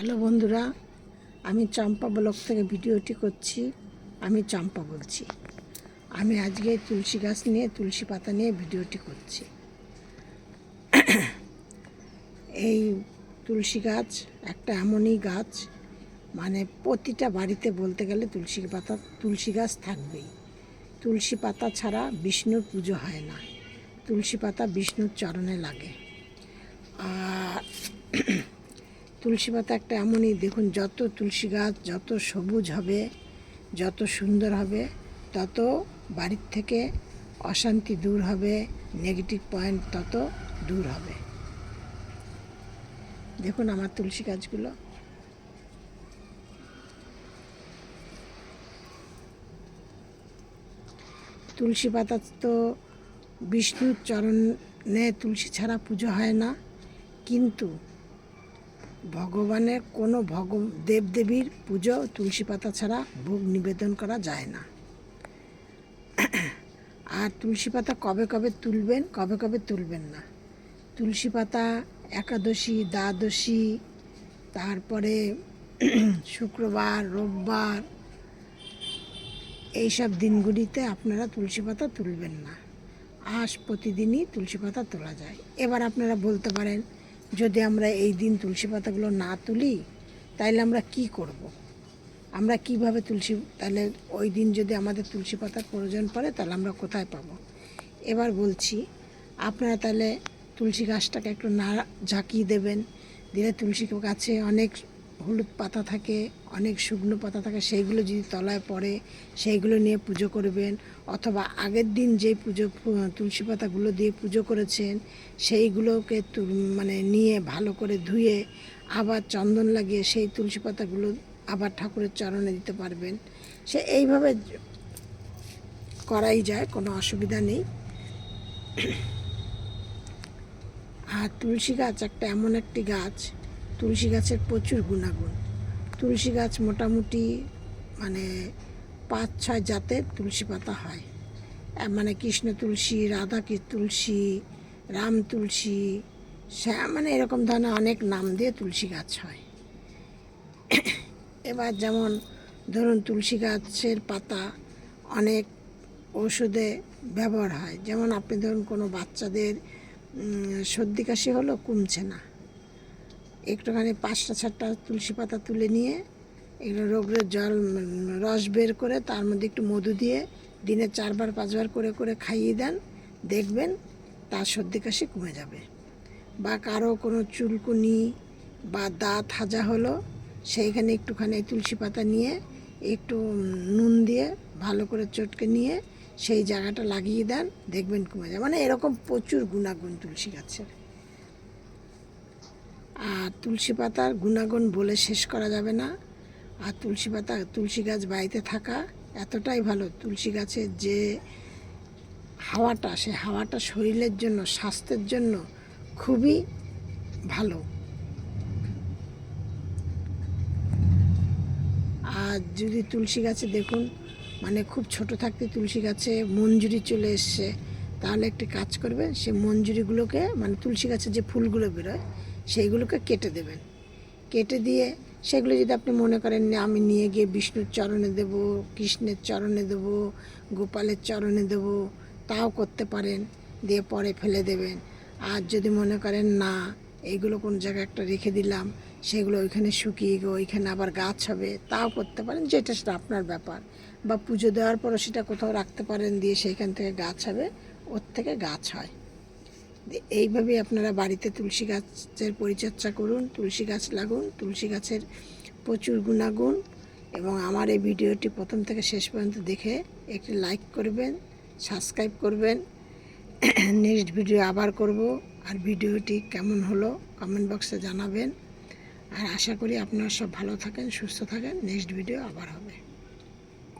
Hello বন্ধুরা, আমি চম্পা block থেকে ভিডিওটি করছি, আমি চম্পা বলছি। আমি আজকে তুলসী গাছ নিয়ে, তুলসী পাতা নিয়ে ভিডিওটি করছি। এই তুলসী গাছ একটা এমনই গাছ মানে প্রতিটা বাড়িতে বলতে গেলে তুলসী পাতা, তুলসী গাছ থাকবেই। তুলসী পাতা ছাড়া বিষ্ণুর পুজো হয় না। তুলসী পাতা বিষ্ণুর চরণে লাগে। আর তুলসী পাতা একটা এমনই, দেখুন, যত তুলসী গাছ যত সবুজ হবে, যত সুন্দর হবে, তত বাড়ির থেকে অশান্তি দূর হবে নেগেটিভ পয়েন্ট তত দূর হবে। দেখুন আমার তুলসী গাছগুলো। তুলসী পাতা তো বিষ্ণুর চরণে তুলসী ছাড়া পুজো হয় না, কিন্তু ভগবানের কোনো ভগ দেবদেবীর পুজো তুলসী পাতা ছাড়া ভোগ নিবেদন করা যায় না। আর তুলসী পাতা কবে কবে তুলবেন, কবে কবে তুলবেন না। তুলসী পাতা একাদশী, দ্বাদশী, তারপরে শুক্রবার, রোববার, এইসব দিনগুলিতে আপনারা তুলসী পাতা তুলবেন না। আজ প্রতিদিনই তুলসী পাতা তোলা যায়। এবার আপনারা বলতে পারেন যদি আমরা এই দিন তুলসী পাতাগুলো না তুলি, তাইলে আমরা কি করব। আমরা কীভাবে তুলসী তাহলে ওই দিন যদি আমাদের তুলসী পাতার প্রয়োজন পড়ে তাহলে আমরা কোথায় পাবো এবার বলছি, আপনারা তাহলে তুলসী গাছটাকে একটু না ঝাঁকিয়ে দেবেন দিলে তুলসী গাছে অনেক হলুদ পাতা থাকে, অনেক শুকনো পাতা থাকে, সেইগুলো যদি তলায় পড়ে, সেইগুলো নিয়ে পুজো করবেন। অথবা আগের দিন যে পুজো, তুলসী পাতাগুলো দিয়ে পুজো করেছেন, সেইগুলোকে মানে নিয়ে ভালো করে ধুয়ে আবার চন্দন লাগিয়ে সেই তুলসী পাতাগুলো আবার ঠাকুরের চরণে দিতে পারবেন। সে এইভাবে করাই যায়, কোনো অসুবিধা নেই। আর তুলসী গাছ একটা এমন একটি গাছ তুলসী গাছের প্রচুর গুণাগুণ। তুলসী গাছ মোটামুটি মানে পাঁচ, ছয় জাতের তুলসী পাতা হয়। মানে কৃষ্ণ তুলসী, রাধা তুলসী, রাম তুলসী শ্যাম মানে এরকম ধরনের অনেক নাম দিয়ে তুলসী গাছ হয়। এবার যেমন ধরুন তুলসী গাছের পাতা অনেক ওষুধে ব্যবহার হয়। যেমন আপনি ধরুন কোনো বাচ্চাদের সর্দি কাশি হলো, কমছে না। একটুখানি পাঁচটা ছাড়টা তুলসী পাতা তুলে নিয়ে এগুলো রোগের জল রস বের করে তার মধ্যে একটু মধু দিয়ে দিনে চারবার, পাঁচবার করে করে খাইয়ে দেন। দেখবেন তার সর্দি কাশি কমে যাবে। বা কারও কোনো চুলকুনি বা দাঁত হাজা হলো, সেইখানে একটুখানি তুলসী পাতা নিয়ে একটু নুন দিয়ে ভালো করে চটকে নিয়ে সেই জায়গাটা লাগিয়ে দেন, দেখবেন কমে যায় মানে এরকম প্রচুর গুণাগুণ তুলসী গাছের। আর তুলসী পাতার গুণাগুণ বলে শেষ করা যাবে না। আর তুলসী পাতা, তুলসী গাছ বাড়িতে থাকা এতটাই ভালো। তুলসী গাছের যে হাওয়াটা, সে হাওয়াটা শরীরের জন্য, স্বাস্থ্যের জন্য খুবই ভালো। আর যদি তুলসী গাছে দেখুন মানে খুব ছোট থাকতে তুলসী গাছে মঞ্জুরি চলে এসছে, তাহলে একটি কাজ করবে সে মঞ্জুরিগুলোকে মানে তুলসী গাছে যে ফুলগুলো বেরোয় সেইগুলোকে কেটে দেবেন। কেটে দিয়ে সেগুলো যদি আপনি মনে করেন আমি নিয়ে গিয়ে বিষ্ণুর চরণে দেব, কৃষ্ণের চরণে দেব, গোপালের চরণে দেব, তাও করতে পারেন, দিয়ে পরে ফেলে দেবেন। আর যদি মনে করেন না এইগুলো কোন জায়গায় একটা রেখে দিলাম, সেগুলো ওইখানে শুকিয়ে গিয়ে ওইখানে আবার গাছ হবে, তাও করতে পারেন, যেটা সেটা আপনার ব্যাপার। বা পুজো দেওয়ার পরও সেটা কোথাও রাখতে পারেন, দিয়ে সেইখান থেকে গাছ হবে, ওর থেকে গাছ হয়। দিয়ে এইভাবেই আপনারা বাড়িতে তুলসী গাছের পরিচর্যা করুন, তুলসী গাছ লাগুন, তুলসী গাছের প্রচুর গুণাগুণ এবং আমার এই ভিডিওটি প্রথম থেকে শেষ পর্যন্ত দেখে একটি লাইক করবেন, সাবস্ক্রাইব করবেন। নেক্সট ভিডিও আবার করব আর ভিডিওটি কেমন হলো কমেন্ট বক্সে জানাবেন। আর আশা করি আপনারা সব ভালো থাকেন, সুস্থ থাকেন। নেক্সট ভিডিও আবার হবে।